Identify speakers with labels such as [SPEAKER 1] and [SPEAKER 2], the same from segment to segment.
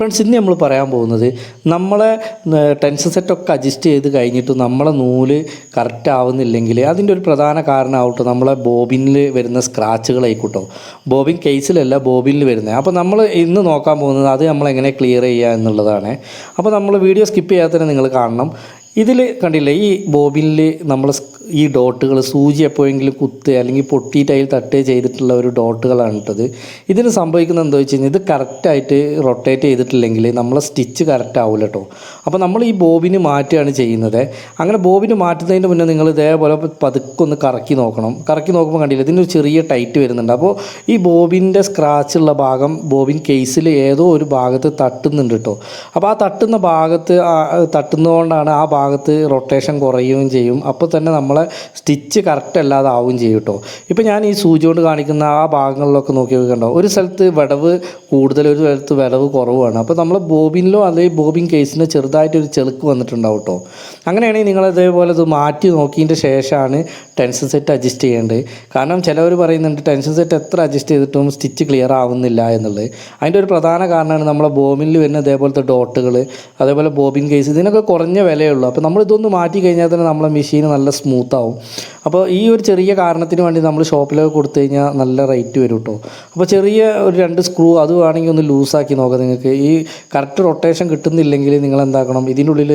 [SPEAKER 1] Friends ഇന്ന് നമ്മൾ പറയാൻ പോകുന്നത് നമ്മളെ ടെൻഷൻ സെറ്റൊക്കെ അഡ്ജസ്റ്റ് ചെയ്ത് കഴിഞ്ഞിട്ട് നമ്മളെ നൂൽ കറക്റ്റ് ആവുന്നില്ലെങ്കിൽ അതിന്റെ ഒരു പ്രധാന കാരണമാവട്ടെ നമ്മളെ ബോബിനിൽ വരുന്ന സ്ക്രാച്ചുകളായിക്കോട്ടോ ബോബിൻ കേസിലല്ല ബോബിനിൽ വരുന്നത്. അപ്പോൾ നമ്മൾ ഇന്ന് നോക്കാൻ പോകുന്നത് അത് നമ്മളെങ്ങനെ ക്ലിയർ ചെയ്യുക എന്നുള്ളതാണ്. അപ്പോൾ നമ്മൾ വീഡിയോ സ്കിപ്പ് ചെയ്യാതെ നിങ്ങൾ കാണണം. ഇതിൽ കണ്ടില്ലേ ഈ ബോബിനിൽ നമ്മൾ ഈ ഡോട്ടുകൾ സൂചി എപ്പോഴെങ്കിലും കുത്തുക അല്ലെങ്കിൽ പൊട്ടിയിട്ട് അതിൽ തട്ടുക ചെയ്തിട്ടുള്ള ഒരു ഡോട്ടുകളാണ് ഇട്ടത്. ഇതിന് സംഭവിക്കുന്നത് എന്താ വെച്ച് കഴിഞ്ഞാൽ ഇത് കറക്റ്റായിട്ട് റൊട്ടേറ്റ് ചെയ്തിട്ടില്ലെങ്കിൽ നമ്മളെ സ്റ്റിച്ച് കറക്റ്റ് ആവില്ല കേട്ടോ അപ്പോൾ നമ്മൾ ഈ ബോബിന് മാറ്റുകയാണ് ചെയ്യുന്നത്. അങ്ങനെ ബോബിന് മാറ്റുന്നതിന് മുന്നേ നിങ്ങൾ ഇതേപോലെ പതുക്കൊന്ന് കറക്കി നോക്കണം. കറക്കി നോക്കുമ്പോൾ കണ്ടില്ല ഇതിനൊരു ചെറിയ ടൈറ്റ് വരുന്നുണ്ട്. അപ്പോൾ ഈ ബോബിന്റെ സ്ക്രാച്ച് ഉള്ള ഭാഗം ബോബിൻ കേസിൽ ഏതോ ഒരു ഭാഗത്ത് തട്ടുന്നുണ്ട് കേട്ടോ അപ്പോൾ ആ തട്ടുന്ന ഭാഗത്ത് തട്ടുന്നതുകൊണ്ടാണ് ആ ഭാഗത്ത് റൊട്ടേഷൻ കുറയുകയും ചെയ്യും. അപ്പോൾ തന്നെ നമ്മളെ സ്റ്റിച്ച് കറക്റ്റ് അല്ലാതെ ആവുകയും ചെയ്യും കേട്ടോ. ഇപ്പോൾ ഞാൻ ഈ സൂചി കൊണ്ട് കാണിക്കുന്ന ആ ഭാഗങ്ങളിലൊക്കെ നോക്കി കണ്ടോ? ഒരു സ്ഥലത്ത് വിടവ് കൂടുതൽ ഒരു സ്ഥലത്ത് വിടവ് കുറവാണ്. അപ്പോൾ നമ്മൾ ബോബിനിലോ അല്ലെങ്കിൽ ബോബിൻ കേസിന് ചെറുതായിട്ടൊരു ചെളുക്ക് വന്നിട്ടുണ്ടാവും കേട്ടോ. അങ്ങനെയാണെങ്കിൽ നിങ്ങൾ ഇതേപോലെ ഇത് മാറ്റി നോക്കിയതിന്റെ ശേഷമാണ് ടെൻഷൻ സെറ്റ് അഡ്ജസ്റ്റ് ചെയ്യേണ്ടത്. കാരണം ചിലവർ പറയുന്നുണ്ട് ടെൻഷൻ സെറ്റ് എത്ര അഡ്ജസ്റ്റ് ചെയ്തിട്ടും സ്റ്റിച്ച് ക്ലിയർ ആവുന്നില്ല എന്നുള്ളത്. അതിന്റെ ഒരു പ്രധാന കാരണമാണ് നമ്മളെ ബോബിനിൽ വരുന്ന ഇതേപോലത്തെ ഡോട്ടുകൾ അതേപോലെ ബോബിൻ കേസ് ഇതിനൊക്കെ കുറഞ്ഞ വിലയുള്ളൂ അപ്പോൾ നമ്മൾ ഇതൊന്ന് മാറ്റി കഴിഞ്ഞാൽ തന്നെ നമ്മളെ മെഷീൻ നല്ല സ്മൂത്ത് ആവും അപ്പോൾ ഈ ഒരു ചെറിയ കാരണത്തിന് വേണ്ടി നമ്മൾ ഷോപ്പിലൊക്കെ കൊടുത്തു കഴിഞ്ഞാൽ നല്ല റേറ്റ് വരും കേട്ടോ അപ്പോൾ ചെറിയ ഒരു രണ്ട് സ്ക്രൂ അത് വേണമെങ്കിൽ ഒന്ന് ലൂസാക്കി നോക്കാം നിങ്ങൾക്ക്. ഈ കറക്റ്റ് റൊട്ടേഷൻ കിട്ടുന്നില്ലെങ്കിൽ നിങ്ങൾ എന്താക്കണം? ഇതിനുള്ളിൽ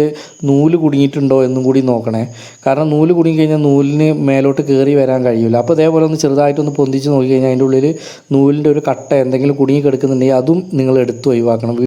[SPEAKER 1] നൂൽ കുടുങ്ങിയിട്ടുണ്ടോ എന്നും കൂടി നോക്കണേ. കാരണം നൂൽ കുടുങ്ങി കഴിഞ്ഞാൽ നൂലിന് മേലോട്ട് കയറി വരാൻ കഴിയില്ല അപ്പോൾ ഇതേപോലെ ഒന്ന് ചെറുതായിട്ടൊന്ന് പൊന്തിച്ച് നോക്കി കഴിഞ്ഞാൽ അതിന്റെ ഉള്ളിൽ നൂലിന്റെ ഒരു കട്ട എന്തെങ്കിലും കുടുങ്ങി കിടക്കുന്നുണ്ടെങ്കിൽ അതും നിങ്ങൾ എടുത്ത് ഒഴിവാക്കണം.